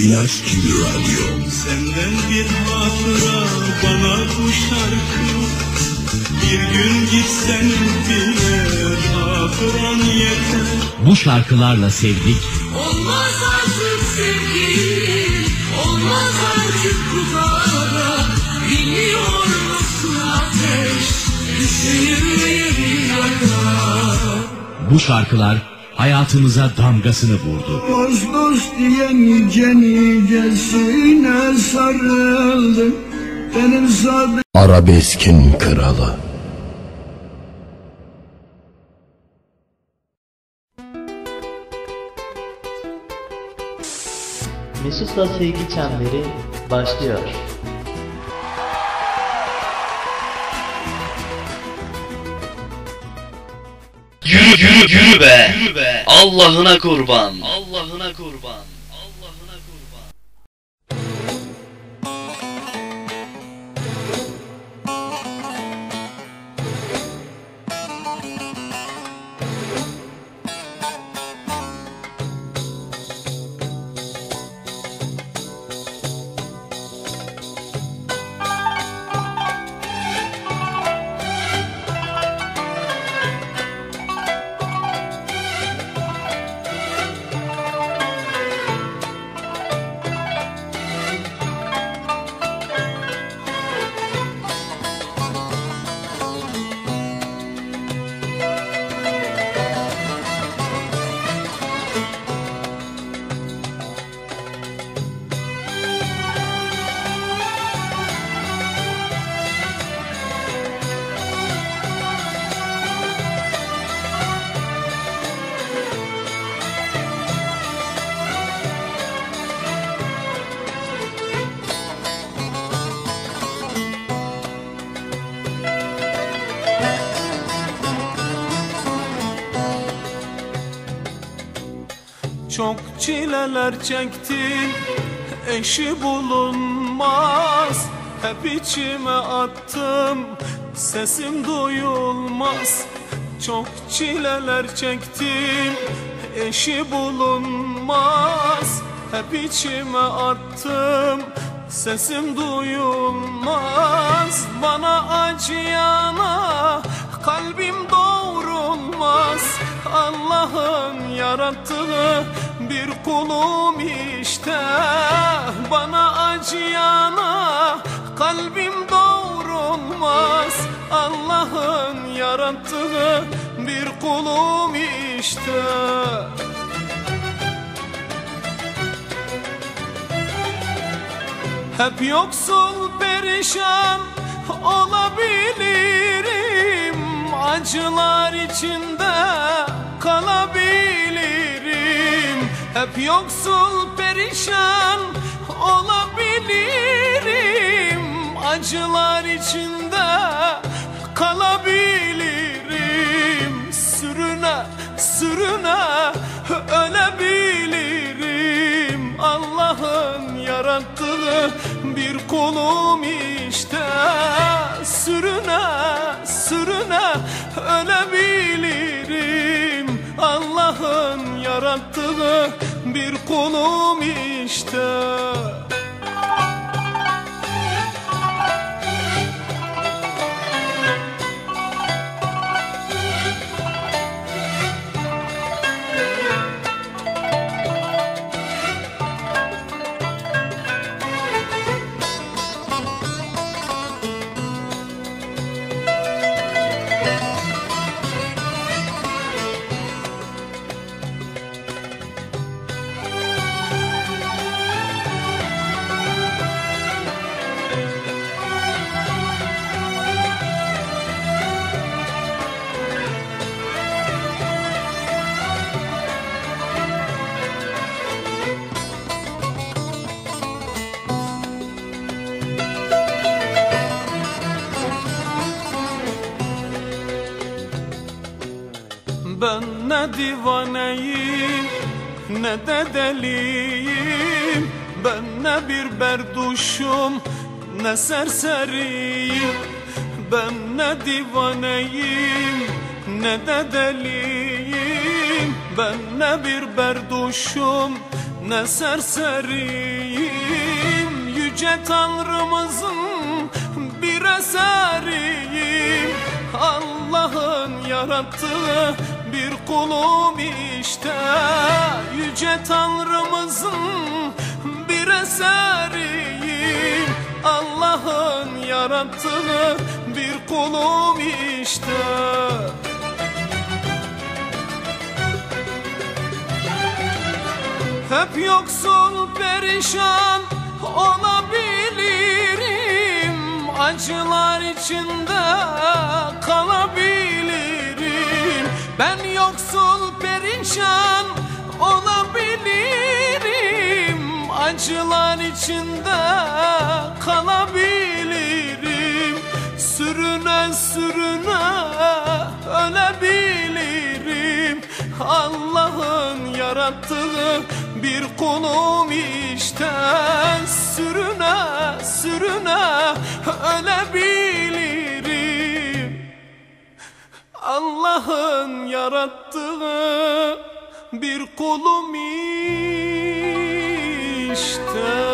İlaç gibi radyo. Senden bir hatıra bana bu şarkı Bir gün gitsen bile hatıran yeter Bu şarkılarla sevdik, Olmaz artık sevgi, olmaz artık bu kara. Biliyor musun ateş, düşünmeyi yakar. bu şarkılar hayatımıza damgasını vurdu. Dost dost diye nice nicesine sarıldım Benim sadık Arabeskin kralı. Mesut'la Sevgi Çemberi başlıyor. Yürü yürü be. Yürü be. Allah'ına kurban. Allah'ına kurban. Çok çileler çektim Eşi bulunmaz. Hep içime attım Sesim duyulmaz. Çok çileler çektim Eşi bulunmaz. Hep içime attım Sesim duyulmaz. Bana acıyana Kalbim doğrulmaz. Allah'ın yarattığı bir kulum işte. Bana acıyana kalbim doğrulmaz. Allah'ın yarattığı bir kulum işte. Hep yoksul perişan olabilirim. Acılar içinde kalabilirim Hep yoksul perişan olabilirim. Acılar içinde kalabilirim. Sürüne sürüne ölebilirim. Allah'ın yarattığı bir kulum işte. Sürüne sürüne ölebilirim bir kulum işte Ben ne divaneyim ne de deliyim. Ben ne bir berduşum ne serseriyim. Ben ne divaneyim ne de deliyim. Ben ne bir berduşum ne serseriyim. Yüce Tanrımızın bir eseriyim. Allah'ın yarattığı bir kulum işte. Yüce Tanrımızın bir eseriyim Allah'ın yarattığı bir kulum işte. Hep yoksul perişan olabilirim. Acılar içinde kalabilirim yoksul perişan olabilirim. Acılar içinde kalabilirim. Sürüne sürüne ölebilirim. Allah'ın yarattığı bir kulum işte. Sürüne Allah'ın yarattığı bir kulum işte